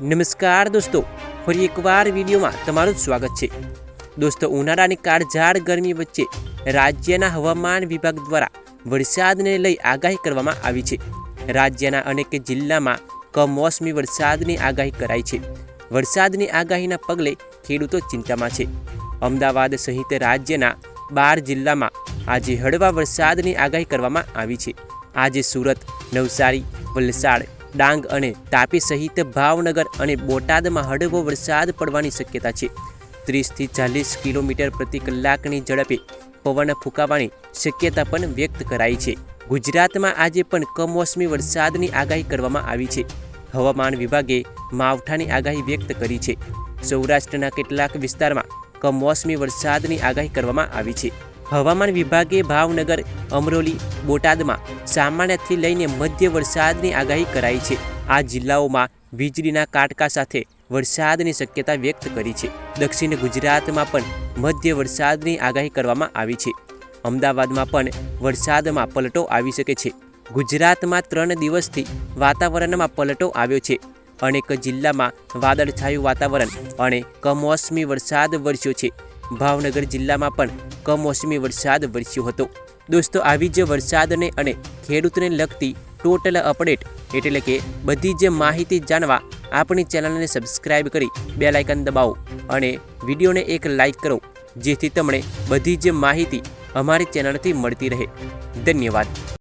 નમસ્કાર દોસ્તો, ફરી એકવાર વિડીયોમાં તમારું સ્વાગત છે. દોસ્તો, ઉનાળાની કાળઝાળ ગરમી વચ્ચે રાજ્યના હવામાન વિભાગ દ્વારા વરસાદને લઈ આગાહી કરવામાં આવી છે. રાજ્યના અનેક જિલ્લામાં કમોસમી વરસાદની આગાહી કરાઈ છે. વરસાદની આગાહીના પગલે ખેડૂતો ચિંતામાં છે. અમદાવાદ સહિત રાજ્યના બાર જિલ્લામાં આજે હળવા વરસાદની આગાહી કરવામાં આવી છે. આજે સુરત, નવસારી, વલસાડ ડાંગ અને તાપી સહિત ભાવનગર અને બોટાદમાં હળવો વરસાદ પડવાની શક્યતા છે. ત્રીસથી ચાલીસ કિલોમીટર પ્રતિ કલાકની ઝડપે પવન ફૂંકાવાની શક્યતા પણ વ્યક્ત કરાઈ છે. ગુજરાતમાં આજે પણ કમોસમી વરસાદની આગાહી કરવામાં આવી છે. હવામાન વિભાગે માવઠાની આગાહી વ્યક્ત કરી છે. સૌરાષ્ટ્રના કેટલાક વિસ્તારમાં કમોસમી વરસાદની આગાહી કરવામાં આવી છે. હવામાન વિભાગે ભાવનગર, અમરોલી, બોટાદમાં સામાન્યથી લઈને મધ્ય વરસાદની આગાહી કરાઈ છે. આ જિલ્લાઓમાં વીજળીના કાટકા સાથે વરસાદની શક્યતા વ્યક્ત કરી છે. દક્ષિણ ગુજરાતમાં પણ મધ્ય વરસાદની આગાહી કરવામાં આવી છે. અમદાવાદમાં પણ વરસાદમાં પલટો આવી શકે છે. ગુજરાતમાં ત્રણ દિવસથી વાતાવરણમાં પલટો આવ્યો છે અનેક જિલ્લામાં વાદળછાયું વાતાવરણ અને કમોસમી વરસાદ વરસ્યો છે. ભાવનગર જિલ્લામાં પણ કમોસમી વરસાદ વરસ્યો હતો. દોસ્તો, આવી જ વરસાદને અને ખેડૂતને લગતી ટોટલ અપડેટ એટલે કે બધી જ માહિતી જાણવા આપણી ચેનલને સબસ્ક્રાઇબ કરી બે લાઇકન દબાવો અને વિડીયોને એક લાઇક કરો, જેથી તમને બધી જ માહિતી અમારી ચેનલથી મળતી રહે. ધન્યવાદ.